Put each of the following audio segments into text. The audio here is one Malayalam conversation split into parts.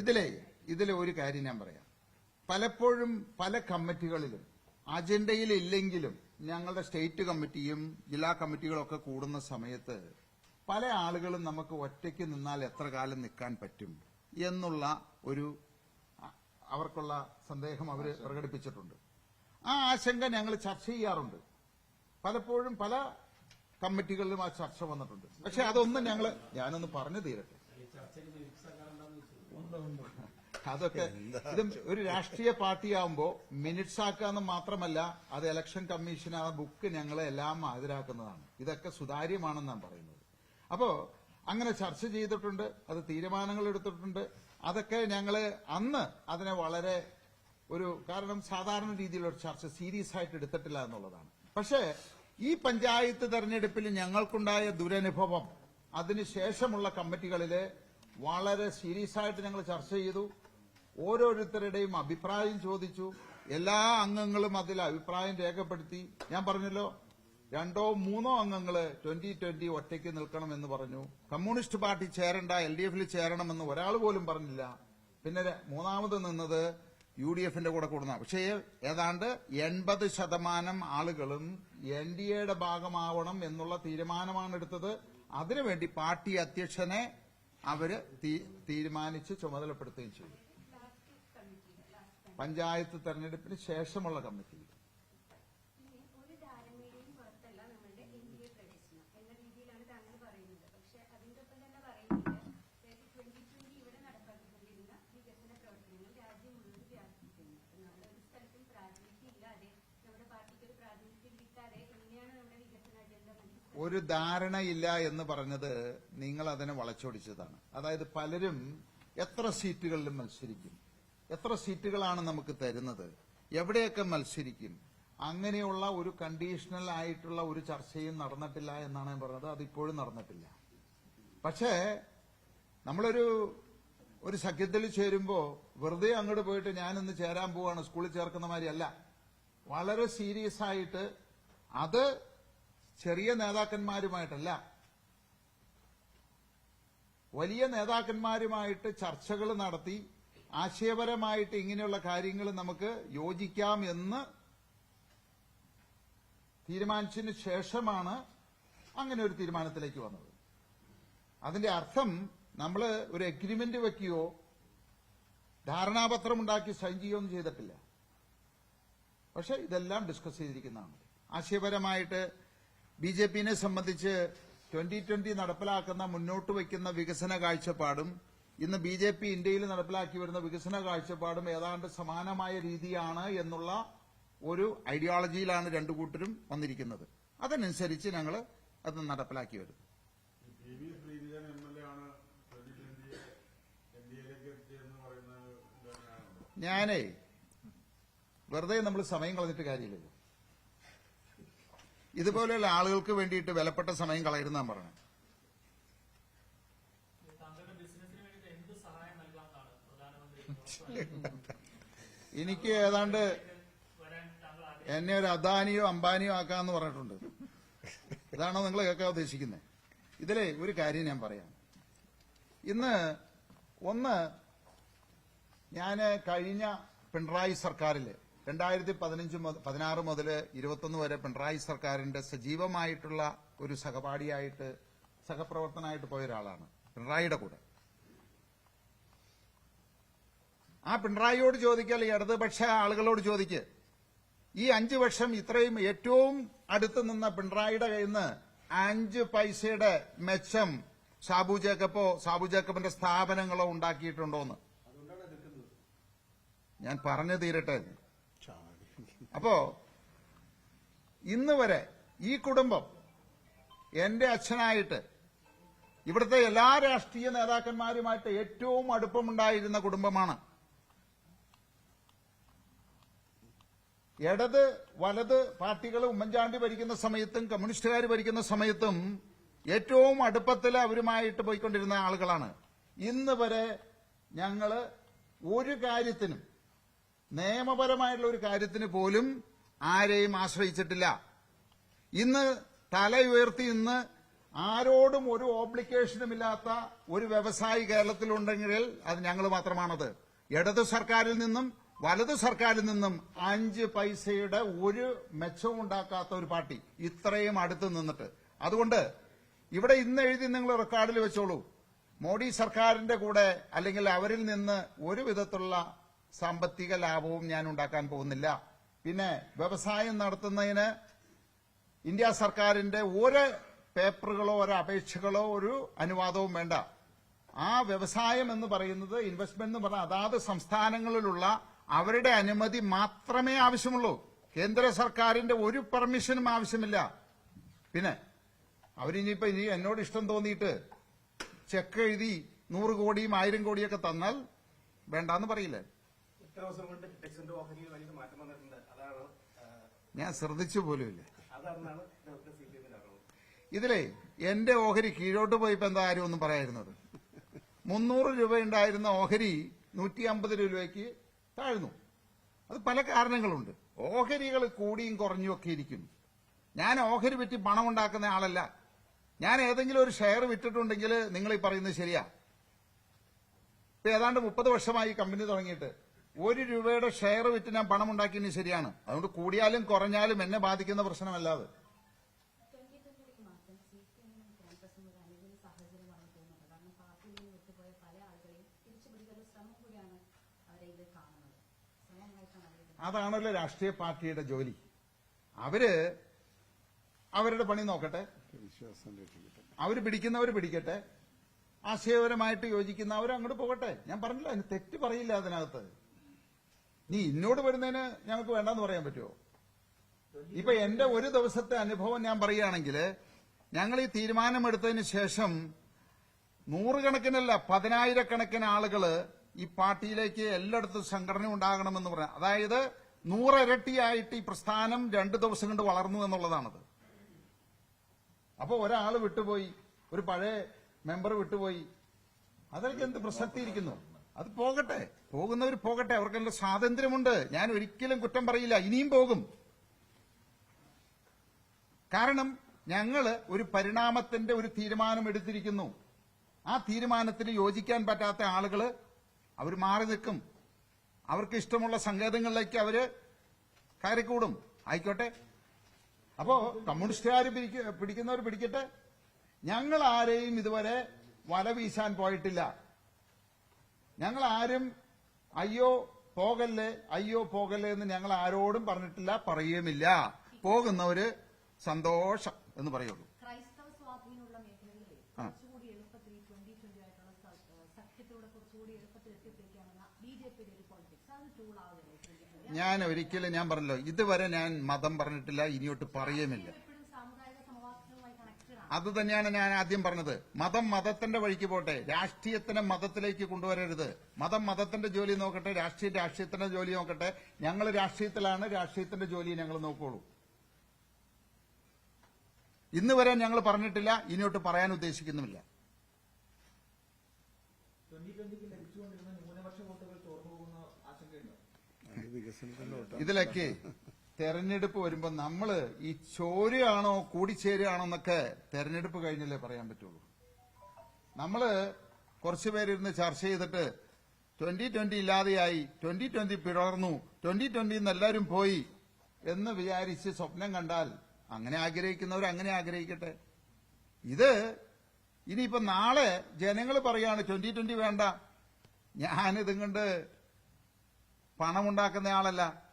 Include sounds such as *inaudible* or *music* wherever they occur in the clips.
ഇതിലെ ഇതിലെ ഒരു കാര്യം ഞാൻ പറയാം. പലപ്പോഴും പല കമ്മിറ്റികളിലും അജണ്ടയിലില്ലെങ്കിലും ഞങ്ങളുടെ സ്റ്റേറ്റ് കമ്മിറ്റിയും ജില്ലാ കമ്മിറ്റികളൊക്കെ കൂടുന്ന സമയത്ത് പല ആളുകളും നമുക്ക് ഒറ്റയ്ക്ക് നിന്നാൽ എത്ര കാലം നിൽക്കാൻ പറ്റും എന്നുള്ള ഒരു അവർക്കുള്ള സന്ദേഹം അവർ പ്രകടിപ്പിച്ചിട്ടുണ്ട്. ആ ആശങ്ക ഞങ്ങൾ ചർച്ച ചെയ്യാറുണ്ട്. പലപ്പോഴും പല കമ്മിറ്റികളിലും ആ ചർച്ച വന്നിട്ടുണ്ട്. പക്ഷെ അതൊന്നും ഞങ്ങൾ ഞാനൊന്ന് പറഞ്ഞു തീരട്ടെ. *laughs* അതൊക്കെ ഇത് ഒരു രാഷ്ട്രീയ പാർട്ടിയാവുമ്പോ മിനിറ്റ്സ് ആക്കാന്ന് മാത്രമല്ല അത് ഇലക്ഷൻ കമ്മീഷൻ ആ ബുക്ക് ഞങ്ങളെ എല്ലാം ഹാജരാക്കുന്നതാണ്. ഇതൊക്കെ സുതാര്യമാണെന്നാണ് പറയുന്നത്. അപ്പോ അങ്ങനെ ചർച്ച ചെയ്തിട്ടുണ്ട് അത് തീരുമാനങ്ങൾ എടുത്തിട്ടുണ്ട്. അതൊക്കെ ഞങ്ങൾ അന്ന് അതിനെ വളരെ ഒരു കാരണം സാധാരണ രീതിയിലൊരു ചർച്ച സീരിയസ് ആയിട്ട് എടുത്തിട്ടില്ല എന്നുള്ളതാണ്. പക്ഷേ ഈ പഞ്ചായത്ത് തെരഞ്ഞെടുപ്പിൽ ഞങ്ങൾക്കുണ്ടായ ദുരനുഭവം അതിനുശേഷമുള്ള കമ്മിറ്റികളിൽ വളരെ സീരിയസ് ആയിട്ട് ഞങ്ങൾ ചർച്ച ചെയ്തു. ഓരോരുത്തരുടെയും അഭിപ്രായം ചോദിച്ചു. എല്ലാ അംഗങ്ങളും അതിൽ അഭിപ്രായം രേഖപ്പെടുത്തി. ഞാൻ പറഞ്ഞല്ലോ രണ്ടോ മൂന്നോ അംഗങ്ങൾ ട്വന്റി ട്വന്റി ഒറ്റയ്ക്ക് നിൽക്കണമെന്ന് പറഞ്ഞു. കമ്മ്യൂണിസ്റ്റ് പാർട്ടി ചേരണ്ട എൽ ഡി എഫിൽ ചേരണമെന്ന് ഒരാൾ പോലും പറഞ്ഞില്ല. പിന്നെ മൂന്നാമത് നിന്നത് യു ഡി എഫിന്റെ കൂടെ കൂടുന്ന. പക്ഷേ ഏതാണ്ട് എൺപത് ശതമാനം ആളുകളും എൻ ഡി എയുടെ ഭാഗമാവണം എന്നുള്ള തീരുമാനമാണ് എടുത്തത്. അതിനുവേണ്ടി പാർട്ടി അധ്യക്ഷനെ അവർ തീരുമാനിച്ച് ചുമതലപ്പെടുത്തുകയും ചെയ്തു. പഞ്ചായത്ത് തെരഞ്ഞെടുപ്പിന് ശേഷമുള്ള കമ്മിറ്റി ഇനി ഒരു ധാരണയുടെയും പുറത്തല്ല നമ്മളുടെ എൻ ഡി എ പ്രവേശനം എന്ന രീതിയിലാണ് താങ്കൾ പറയുന്നത് പക്ഷെ അതിന്റെ ഒപ്പം തന്നെ പറയുന്നത് ട്വന്റി ട്വന്റി ഇവിടെ നടപ്പാക്കിക്കൊണ്ടിരുന്ന വികസന പ്രവർത്തനങ്ങൾ രാജ്യം മുഴുവൻ വ്യാപിപ്പിക്കുന്നു നമ്മുടെ ഒരു സ്ഥലത്തും പ്രാതിനിധ്യം ഇല്ലാതെ നമ്മുടെ പാർട്ടിക്ക് ഒരു പ്രാതിനിധ്യം കിട്ടാതെ എങ്ങനെയാണ് നമ്മുടെ വികസന അജണ്ട മനസ്സിലാക്കുന്നത് ഒരു ധാരണയില്ല എന്ന് പറഞ്ഞത് നിങ്ങൾ അതിനെ വളച്ചൊടിച്ചതാണ്. അതായത് പലരും എത്ര സീറ്റുകളിലും മത്സരിക്കും. എത്ര സീറ്റുകളാണ് നമുക്ക് തരുന്നത്? എവിടെയൊക്കെ മത്സരിക്കും? അങ്ങനെയുള്ള ഒരു കണ്ടീഷണൽ ആയിട്ടുള്ള ഒരു ചർച്ചയും നടന്നിട്ടില്ല എന്നാണ് ഞാൻ പറഞ്ഞത്. അതിപ്പോഴും നടന്നിട്ടില്ല. പക്ഷേ നമ്മളൊരു ഒരു സഖ്യത്തിൽ ചേരുമ്പോൾ വെറുതെ അങ്ങോട്ട് പോയിട്ട് ഞാനിന്ന് ചേരാൻ പോവാണ് സ്കൂളിൽ ചേർക്കുന്ന മാതിരി അല്ല. വളരെ സീരിയസ് ആയിട്ട് അത് ചെറിയ നേതാക്കന്മാരുമായിട്ടല്ല. വലിയ നേതാക്കന്മാരുമായിട്ട് ചർച്ചകൾ നടത്തി ആശയപരമായിട്ട് ഇങ്ങനെയുള്ള കാര്യങ്ങൾ നമുക്ക് യോജിക്കാം എന്ന് തീരുമാനിച്ചതിന് ശേഷമാണ് അങ്ങനെ ഒരു തീരുമാനത്തിലേക്ക് വന്നത്. അതിന്റെ അർത്ഥം നമ്മൾ ഒരു എഗ്രിമെന്റ് വെക്കുകയോ ധാരണാപത്രം ഉണ്ടാക്കി സൈൻ ചെയ്യുകയൊന്നും ചെയ്തിട്ടില്ല. പക്ഷെ ഇതെല്ലാം ഡിസ്കസ് ചെയ്തിരിക്കുന്നതാണ്. ആശയപരമായിട്ട് ബി ജെ പിനെ സംബന്ധിച്ച് ട്വന്റി ട്വന്റി നടപ്പിലാക്കുന്ന മുന്നോട്ട് വയ്ക്കുന്ന വികസന കാഴ്ചപ്പാടും ഇന്ന് ബി ജെ പി ഇന്ത്യയിൽ നടപ്പിലാക്കി വരുന്ന വികസന കാഴ്ചപ്പാടും ഏതാണ്ട് സമാനമായ രീതിയാണ് എന്നുള്ള ഒരു ഐഡിയോളജിയിലാണ് രണ്ടു കൂട്ടരും വന്നിരിക്കുന്നത്. അതനുസരിച്ച് ഞങ്ങൾ അത് നടപ്പിലാക്കി വരുന്നു ഞാനേ വെറുതെ നമ്മൾ സമയം കളഞ്ഞിട്ട് കാര്യമില്ലല്ലോ. ഇതുപോലെയുള്ള ആളുകൾക്ക് വേണ്ടിയിട്ട് വിലപ്പെട്ട സമയം കളയരുന്ന പറഞ്ഞു. എനിക്ക് ഏതാണ്ട് എന്നെ ഒരു അദാനിയോ അംബാനിയോ ആക്കാന്ന് പറഞ്ഞിട്ടുണ്ട്. ഇതാണോ നിങ്ങൾ കേൾക്കാൻ ഉദ്ദേശിക്കുന്നത് ഇതിലെ ഒരു കാര്യം ഞാൻ പറയാം. ഇന്ന് ഒന്ന് ഞാൻ കഴിഞ്ഞ പിണറായി സർക്കാരിൽ രണ്ടായിരത്തി പതിനഞ്ച് പതിനാറ് മുതൽ ഇരുപത്തൊന്ന് വരെ പിണറായി സർക്കാരിന്റെ സജീവമായിട്ടുള്ള ഒരു സഹപാഠിയായിട്ട് സഹപ്രവർത്തനമായിട്ട് പോയ ഒരാളാണ് പിണറായിയുടെ കൂടെ. ആ പിണറായിയോട് ചോദിക്കാൽ ഇടതുപക്ഷ ആളുകളോട് ചോദിക്ക് ഈ അഞ്ച് വർഷം ഇത്രയും ഏറ്റവും അടുത്ത് നിന്ന പിണറായിയുടെ കയ്യിൽ നിന്ന് അഞ്ച് പൈസയുടെ മെച്ചം സാബു ജേക്കബോ സാബു ജേക്കബിന്റെ സ്ഥാപനങ്ങളോ ഉണ്ടാക്കിയിട്ടുണ്ടോന്ന്? ഞാൻ പറഞ്ഞു തീരട്ടെ. അപ്പോ ഇന്ന് വരെ ഈ കുടുംബം എന്റെ അച്ഛനായിട്ട് ഇവിടുത്തെ എല്ലാ രാഷ്ട്രീയ നേതാക്കന്മാരുമായിട്ട് ഏറ്റവും അടുപ്പമുണ്ടായിരുന്ന കുടുംബമാണ്. ഇടത് വലത് പാർട്ടികൾ ഉമ്മൻചാണ്ടി ഭരിക്കുന്ന സമയത്തും കമ്മ്യൂണിസ്റ്റുകാർ ഭരിക്കുന്ന സമയത്തും ഏറ്റവും അടുപ്പത്തിൽ അവരുമായിട്ട് പോയിക്കൊണ്ടിരുന്ന ആളുകളാണ്. ഇന്ന് വരെ ഞങ്ങൾ ഒരു കാര്യത്തിനും നിയമപരമായിട്ടുള്ള ഒരു കാര്യത്തിന് പോലും ആരെയും ആശ്രയിച്ചിട്ടില്ല. ഇന്ന് തല ഉയർത്തി ഇന്ന് ആരോടും ഒരു ഓബ്ലിക്കേഷനും ഇല്ലാത്ത ഒരു വ്യവസായി കേരളത്തിലുണ്ടെങ്കിൽ അത് ഞങ്ങൾ മാത്രമാണത്. ഇടതു സർക്കാരിൽ നിന്നും വലതു സർക്കാരിൽ നിന്നും അഞ്ച് പൈസയുടെ ഒരു മെച്ചവും ഉണ്ടാക്കാത്ത ഒരു പാർട്ടി ഇത്രയും അടുത്ത് നിന്നിട്ട്. അതുകൊണ്ട് ഇവിടെ ഇന്ന് എഴുതി നിങ്ങൾ റെക്കോർഡിൽ വെച്ചോളൂ. മോഡി സർക്കാരിന്റെ കൂടെ അല്ലെങ്കിൽ അവരിൽ നിന്ന് ഒരു വിധത്തിലുള്ള സാമ്പത്തിക ലാഭവും ഞാൻ ഉണ്ടാക്കാൻ പോകുന്നില്ല. പിന്നെ വ്യവസായം നടത്തുന്നതിന് ഇന്ത്യ സർക്കാരിന്റെ ഒരു പേപ്പറുകളോ ഒരു അപേക്ഷകളോ ഒരു അനുവാദവും വേണ്ട. ആ വ്യവസായം എന്ന് പറയുന്നത് ഇൻവെസ്റ്റ്മെന്റ് എന്ന് പറഞ്ഞാൽ അതാത് സംസ്ഥാനങ്ങളിലുള്ള അവരുടെ അനുമതി മാത്രമേ ആവശ്യമുള്ളൂ. കേന്ദ്ര സർക്കാരിന്റെ ഒരു പെർമിഷനും ആവശ്യമില്ല. പിന്നെ അവരിനിയിപ്പോ ഇനി എന്നോട് ഇഷ്ടം തോന്നിയിട്ട് ചെക്ക് എഴുതി നൂറ് കോടിയും ആയിരം കോടിയൊക്കെ തന്നാൽ വേണ്ടാന്ന് പറയില്ലേ? ദിവസം കൊണ്ട് ടെക്സിന്റെ ഓഹരിയിൽ വലിയ മാറ്റം വന്നിട്ടുണ്ട്. അതാണ് ഞാൻ ശ്രദ്ധിച്ചു പോലുമില്ല. അതാണെന്നാണ് ഡോക്ടർ സി പി എമ്മിന്റെ അറിവ് ഇതിലേ എന്റെ ഓഹരി കീഴോട്ട് പോയിപ്പോ എന്താ ആരും ഒന്നും പറയായിരുന്നത് മുന്നൂറ് രൂപ ഉണ്ടായിരുന്ന ഓഹരി നൂറ്റി അമ്പത് രൂപയ്ക്ക് താഴ്ന്നു. അത് പല കാരണങ്ങളുണ്ട്. ഓഹരികൾ കൂടിയും കുറഞ്ഞും ഒക്കെ ഇരിക്കും ഞാൻ ഓഹരി വിറ്റ് പണം ഉണ്ടാക്കുന്ന ആളല്ല. ഞാൻ ഏതെങ്കിലും ഒരു ഷെയർ വിറ്റിട്ടുണ്ടെങ്കിൽ നിങ്ങൾ ഈ പറയുന്നത് ശരിയാ. ഇപ്പൊ ഏതാണ്ട് മുപ്പത് വർഷമായി കമ്പനി തുടങ്ങിയിട്ട് ഒരു രൂപയുടെ ഷെയർ വിറ്റ് ഞാൻ പണം ഉണ്ടാക്കിയത് ശരിയാണ്. അതുകൊണ്ട് കൂടിയാലും കുറഞ്ഞാലും എന്നെ ബാധിക്കുന്ന പ്രശ്നമല്ലാതെ അവരെ അവരെ അതാണല്ലോ രാഷ്ട്രീയ പാർട്ടിയുടെ ജോലി. അവർ അവരുടെ പണി നോക്കട്ടെ. അവർ പിടിക്കുന്നവർ പിടിക്കട്ടെ. ആശയപരമായിട്ട് യോജിക്കുന്നവർ അങ്ങോട്ട് പോകട്ടെ. ഞാൻ പറഞ്ഞില്ല അതിന് തെറ്റ് പറയില്ല അതിനകത്ത്. നീ ഇന്നോട് വരുന്നതിന് ഞങ്ങൾക്ക് വേണ്ടെന്ന് പറയാൻ പറ്റുമോ ഇപ്പൊ എന്റെ ഒരു ദിവസത്തെ അനുഭവം ഞാൻ പറയുകയാണെങ്കിൽ ഞങ്ങൾ ഈ തീരുമാനമെടുത്തതിന് ശേഷം നൂറുകണക്കിനല്ല പതിനായിരക്കണക്കിന് ആളുകൾ ഈ പാർട്ടിയിലേക്ക് എല്ലായിടത്തും സംഘടന ഉണ്ടാകണമെന്ന് പറയാം. അതായത് നൂറിരട്ടിയായിട്ട് ഈ പ്രസ്ഥാനം രണ്ടു ദിവസം കൊണ്ട് വളർന്നു എന്നുള്ളതാണത്. അപ്പൊ ഒരാൾ വിട്ടുപോയി ഒരു പഴയ മെമ്പർ വിട്ടുപോയി അതൊക്കെ എന്ത് പ്രസക്തി ഇരിക്കുന്നു? അത് പോകട്ടെ. പോകുന്നവർ പോകട്ടെ. അവർക്കെല്ലാം സ്വാതന്ത്ര്യമുണ്ട്. ഞാൻ ഒരിക്കലും കുറ്റം പറയില്ല. ഇനിയും പോകും. കാരണം ഞങ്ങൾ ഒരു പരിണാമത്തിന്റെ ഒരു തീരുമാനം എടുത്തിരിക്കുന്നു. ആ തീരുമാനത്തിന് യോജിക്കാൻ പറ്റാത്ത ആളുകൾ അവർ മാറി നിൽക്കും. അവർക്ക് ഇഷ്ടമുള്ള സങ്കേതങ്ങളിലേക്ക് അവർ കയറിക്കൂടും. ആയിക്കോട്ടെ. അപ്പോ കമ്മ്യൂണിസ്റ്റുകാർ പിടിക്കുന്നവർ പിടിക്കട്ടെ. ഞങ്ങൾ ആരെയും ഇതുവരെ വല വീശാൻ പോയിട്ടില്ല. ഞങ്ങൾ ആരും അയ്യോ പോകല്ലേ അയ്യോ പോകല്ലേ എന്ന് ഞങ്ങൾ ആരോടും പറഞ്ഞിട്ടില്ല പറയുമില്ല പോകുന്നവര് സന്തോഷം എന്ന് പറയുള്ളൂ. ഞാൻ ഒരിക്കലും ഞാൻ പറഞ്ഞല്ലോ ഇതുവരെ ഞാൻ മതം പറഞ്ഞിട്ടില്ല ഇനിയോട്ട് പറയുമില്ല അത് തന്നെയാണ് ഞാൻ ആദ്യം പറഞ്ഞത്. മതം മതത്തിന്റെ വഴിക്ക് പോട്ടെ. രാഷ്ട്രീയത്തിനെ മതത്തിലേക്ക് കൊണ്ടുവരരുത്. മതം മതത്തിന്റെ ജോലി നോക്കട്ടെ. രാഷ്ട്രീയം രാഷ്ട്രീയത്തിന്റെ ജോലി നോക്കട്ടെ. ഞങ്ങൾ രാഷ്ട്രീയത്തിലാണ്. രാഷ്ട്രീയത്തിന്റെ ജോലി ഞങ്ങൾ നോക്കുള്ളൂ. ഇന്ന് വരെ ഞങ്ങൾ പറഞ്ഞിട്ടില്ല. ഇനിയോട്ട് പറയാൻ ഉദ്ദേശിക്കുന്നുമില്ല. ഇതിലൊക്കെ തെരഞ്ഞെടുപ്പ് വരുമ്പോൾ നമ്മൾ ഈ ചോരയാണോ കൂടിച്ചേരുകയാണോ എന്നൊക്കെ തെരഞ്ഞെടുപ്പ് കഴിഞ്ഞല്ലേ പറയാൻ പറ്റുള്ളൂ. നമ്മൾ കുറച്ചു പേരിരുന്ന് ചർച്ച ചെയ്തിട്ട് ട്വന്റി ട്വന്റി ഇല്ലാതെയായി ട്വന്റി ട്വന്റി പിളർന്നു ട്വന്റി ട്വന്റി എല്ലാവരും പോയി എന്ന് വിചാരിച്ച് സ്വപ്നം കണ്ടാൽ അങ്ങനെ ആഗ്രഹിക്കുന്നവർ അങ്ങനെ ആഗ്രഹിക്കട്ടെ. ഇത് ഇനിയിപ്പോ നാളെ ജനങ്ങൾ പറയാണ് ട്വന്റി ട്വന്റി വേണ്ട. ഞാനിതും കൊണ്ട് പണമുണ്ടാക്കുന്ന ആളല്ല.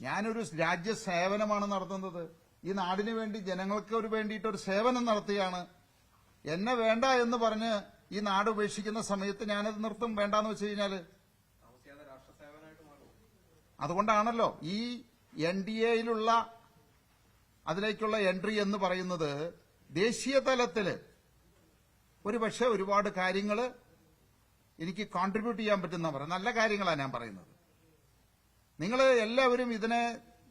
ഞാനൊരു രാജ്യ സേവനമാണ് നടത്തുന്നത്. ഈ നാടിനു വേണ്ടി ജനങ്ങൾക്ക് ഒരു വേണ്ടിയിട്ട് ഒരു സേവനം നടത്തുകയാണ് എന്നെ വേണ്ട എന്ന് പറഞ്ഞ് ഈ നാട് ഉപേക്ഷിക്കുന്ന സമയത്ത് ഞാനത് നിർത്തും. വേണ്ടാന്ന് വെച്ച് കഴിഞ്ഞാൽ? അതുകൊണ്ടാണല്ലോ ഈ എൻ ഡി എയിലുള്ള അതിലേക്കുള്ള എൻട്രി എന്ന് പറയുന്നത് ദേശീയ തലത്തിൽ ഒരുപക്ഷെ ഒരുപാട് കാര്യങ്ങൾ എനിക്ക് കോൺട്രിബ്യൂട്ട് ചെയ്യാൻ പറ്റുന്ന പറയാം നല്ല കാര്യങ്ങളാണ് ഞാൻ പറയുന്നത്. നിങ്ങൾ എല്ലാവരും ഇതിനെ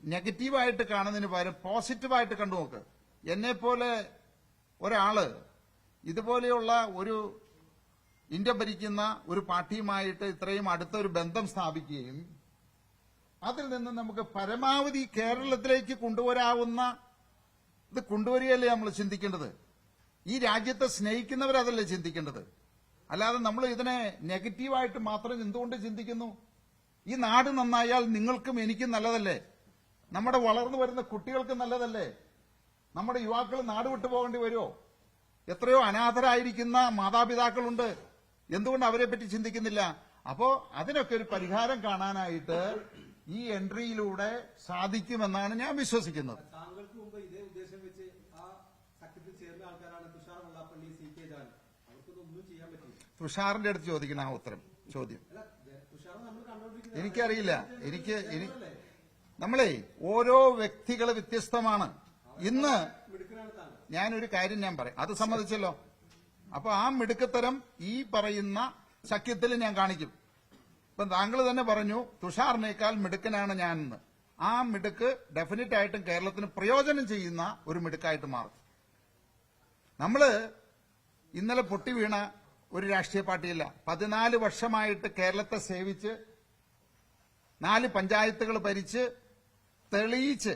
നെഗറ്റീവായിട്ട് കാണുന്നതിന് പകരം പോസിറ്റീവായിട്ട് കണ്ടു നോക്ക് എന്നെ പോലെ ഒരാൾ ഇതുപോലെയുള്ള ഒരു ഇന്ത്യ ഭരിക്കുന്ന ഒരു പാർട്ടിയുമായിട്ട് ഇത്രയും അടുത്ത ഒരു ബന്ധം സ്ഥാപിക്കുകയും അതിൽ നിന്ന് നമുക്ക് പരമാവധി കേരളത്തിലേക്ക് കൊണ്ടുവരാവുന്ന ഇത് കൊണ്ടുവരികയല്ലേ നമ്മൾ ചിന്തിക്കേണ്ടത്? ഈ രാജ്യത്തെ സ്നേഹിക്കുന്നവരതല്ലേ ചിന്തിക്കേണ്ടത്? അല്ലാതെ നമ്മൾ ഇതിനെ നെഗറ്റീവായിട്ട് മാത്രം എന്തുകൊണ്ട് ചിന്തിക്കുന്നു? ഈ നാട് നന്നായാൽ നിങ്ങൾക്കും എനിക്കും നല്ലതല്ലേ? നമ്മുടെ വളർന്നു വരുന്ന കുട്ടികൾക്ക് നല്ലതല്ലേ? നമ്മുടെ യുവാക്കൾ നാട് വിട്ടു പോകേണ്ടി വരുമോ? എത്രയോ അനാഥരായിരിക്കുന്ന മാതാപിതാക്കളുണ്ട്. എന്തുകൊണ്ട് അവരെ പറ്റി ചിന്തിക്കുന്നില്ല? അപ്പോ അതിനൊക്കെ ഒരു പരിഹാരം കാണാനായിട്ട് ഈ എൻട്രിയിലൂടെ സാധിക്കുമെന്നാണ് ഞാൻ വിശ്വസിക്കുന്നത്. താങ്കൾക്ക് മുമ്പ് ഇതേ ഉദ്ദേശം വെച്ച് ആ സഖ്യത്തിൽ ചേർന്ന ആൾക്കാരാണ് തുഷാർ വെള്ളാപ്പള്ളി സി കെ ജാൻ. അവർക്കൊന്നും ഒന്നും ചെയ്യാൻ പറ്റില്ല. തുഷാറിന്റെ അടുത്ത് ചോദിക്കണം ആ ഉത്തരം ചോദ്യം അല്ല തുഷാർ നമ്മൾ കണ്ടോണ്ടിരിക്കുന്നത് എനിക്കറിയില്ല. എനിക്ക് എനി- നമ്മളെ ഓരോ വ്യക്തികൾ വ്യത്യസ്തമാണ്. ഇന്ന് ഞാനൊരു കാര്യം ഞാൻ പറയാം. അത് സമ്മതിച്ചല്ലോ? അപ്പൊ ആ മിടുക്കത്തരം ഈ പറയുന്ന സഖ്യത്തിൽ ഞാൻ കാണിക്കും. ഇപ്പൊ താങ്കൾ തന്നെ പറഞ്ഞു തുഷാറിനേക്കാൾ മിടുക്കനാണ് ഞാനെന്ന്. ആ മിടുക്ക് ഡെഫിനറ്റ് ആയിട്ടും കേരളത്തിന് പ്രയോജനം ചെയ്യുന്ന ഒരു മിടുക്കായിട്ട് മാറും. നമ്മൾ ഇന്നലെ പൊട്ടി വീണ ഒരു രാഷ്ട്രീയ പാർട്ടിയല്ല. പതിനാല് വർഷമായിട്ട് കേരളത്തെ സേവിച്ച് നാല് പഞ്ചായത്തുകൾ ഭരിച്ച് തെളിയിച്ച്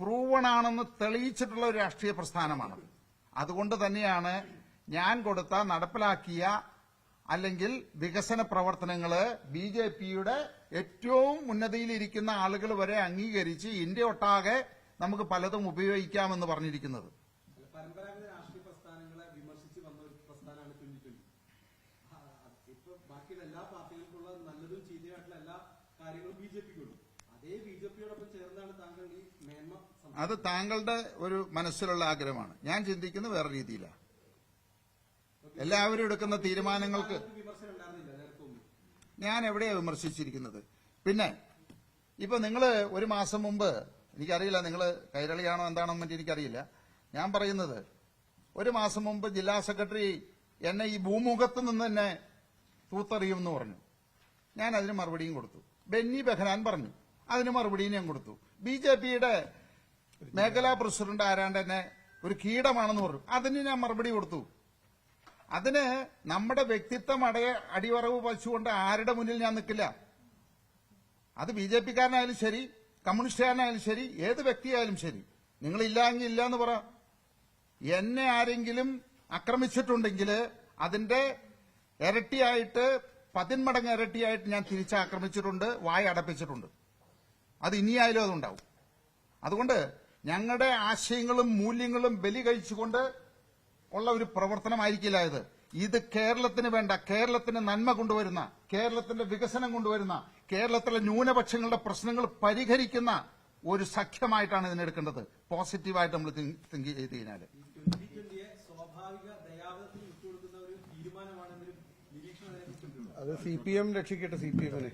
പ്രൂവണാണെന്ന് തെളിയിച്ചിട്ടുള്ള ഒരു രാഷ്ട്രീയ പ്രസ്ഥാനമാണ്. അതുകൊണ്ട് തന്നെയാണ് ഞാൻ കൊടുത്ത നടപ്പിലാക്കിയ അല്ലെങ്കിൽ വികസന പ്രവർത്തനങ്ങൾ ബി ജെ പിയുടെ ഏറ്റവും ഉന്നതിയിലിരിക്കുന്ന ആളുകൾ വരെ അംഗീകരിച്ച് ഇന്ത്യ ഒട്ടാകെ നമുക്ക് പലതും ഉപയോഗിക്കാമെന്ന് പറഞ്ഞിരിക്കുന്നത്. പരമ്പരാഗത രാഷ്ട്രീയ പ്രസ്ഥാനങ്ങളെ വന്ന ഇപ്പൊ ബാക്കിയുള്ള എല്ലാ പാർട്ടികൾക്കുള്ള നല്ലതും ചീത്തയായിട്ടുള്ള എല്ലാ കാര്യങ്ങളും ബി ജെ പിക്കുള്ളൂ അതേ ബി ജെ പിയോടൊപ്പം ചേർന്നാണ് താങ്കൾ ഈ മേന്മ അത് താങ്കളുടെ ഒരു മനസ്സിലുള്ള ആഗ്രഹമാണ്. ഞാൻ ചിന്തിക്കുന്നത് വേറെ രീതിയിലാണ് എല്ലാവരും എടുക്കുന്ന തീരുമാനങ്ങൾക്ക് ഞാൻ എവിടെയാ വിമർശിച്ചിരിക്കുന്നത്? പിന്നെ ഇപ്പൊ നിങ്ങൾ ഒരു മാസം മുമ്പ് എനിക്കറിയില്ല നിങ്ങൾ കൈരളിയാണോ എന്താണോ എന്ന് എനിക്കറിയില്ല. ഞാൻ പറയുന്നത് ഒരു മാസം മുമ്പ് ജില്ലാ സെക്രട്ടറി എന്നെ ഈ ഭൂമുഖത്ത് നിന്ന് തന്നെ തൂത്തെറിയുമെന്ന് പറഞ്ഞു. ഞാൻ അതിന് മറുപടിയും കൊടുത്തു. ബെന്നി ബെഹനാൻ പറഞ്ഞു അതിന് മറുപടിയും ഞാൻ കൊടുത്തു. ബി ജെ പിയുടെ മേഖലാ പ്രസിഡന്റ് ആരാണ്ട് എന്നെ ഒരു കീടമാണെന്ന് പറഞ്ഞു. അതിന് ഞാൻ മറുപടി കൊടുത്തു. അതിന് നമ്മുടെ വ്യക്തിത്വം അടയ അടിവറവ് വച്ചുകൊണ്ട് ആരുടെ മുന്നിൽ ഞാൻ നിൽക്കില്ല. അത് ബി ജെ പിക്കാരനായാലും ശരി കമ്മ്യൂണിസ്റ്റുകാരനായാലും ശരി ഏത് വ്യക്തിയായാലും ശരി. നിങ്ങൾ എങ്കിൽ ഇല്ല എന്ന് പറ. എന്നെ ആരെങ്കിലും ആക്രമിച്ചിട്ടുണ്ടെങ്കിൽ അതിന്റെ ഇരട്ടിയായിട്ട് പതിന്മടങ്ങ് ഇരട്ടിയായിട്ട് ഞാൻ തിരിച്ചാക്രമിച്ചിട്ടുണ്ട് വായ അടപ്പിച്ചിട്ടുണ്ട്. അത് ഇനിയായാലും അതുണ്ടാവും. അതുകൊണ്ട് ഞങ്ങളുടെ ആശയങ്ങളും മൂല്യങ്ങളും ബലി കഴിച്ചുകൊണ്ട് ഉള്ള ഒരു പ്രവർത്തനമായിരിക്കില്ല ഇത്. ഇത് കേരളത്തിന് വേണ്ട കേരളത്തിന് നന്മ കൊണ്ടുവരുന്ന കേരളത്തിന്റെ വികസനം കൊണ്ടുവരുന്ന കേരളത്തിലെ ന്യൂനപക്ഷങ്ങളുടെ പ്രശ്നങ്ങൾ പരിഹരിക്കുന്ന ഒരു സഖ്യമായിട്ടാണ് ഇതിനെടുക്കേണ്ടത്. പോസിറ്റീവായിട്ട് നമ്മൾ തിങ്ക് ചെയ്ത് കഴിഞ്ഞാൽ അത് സി പി എം രക്ഷിക്കട്ടെ സി പി എമ്മിനെ.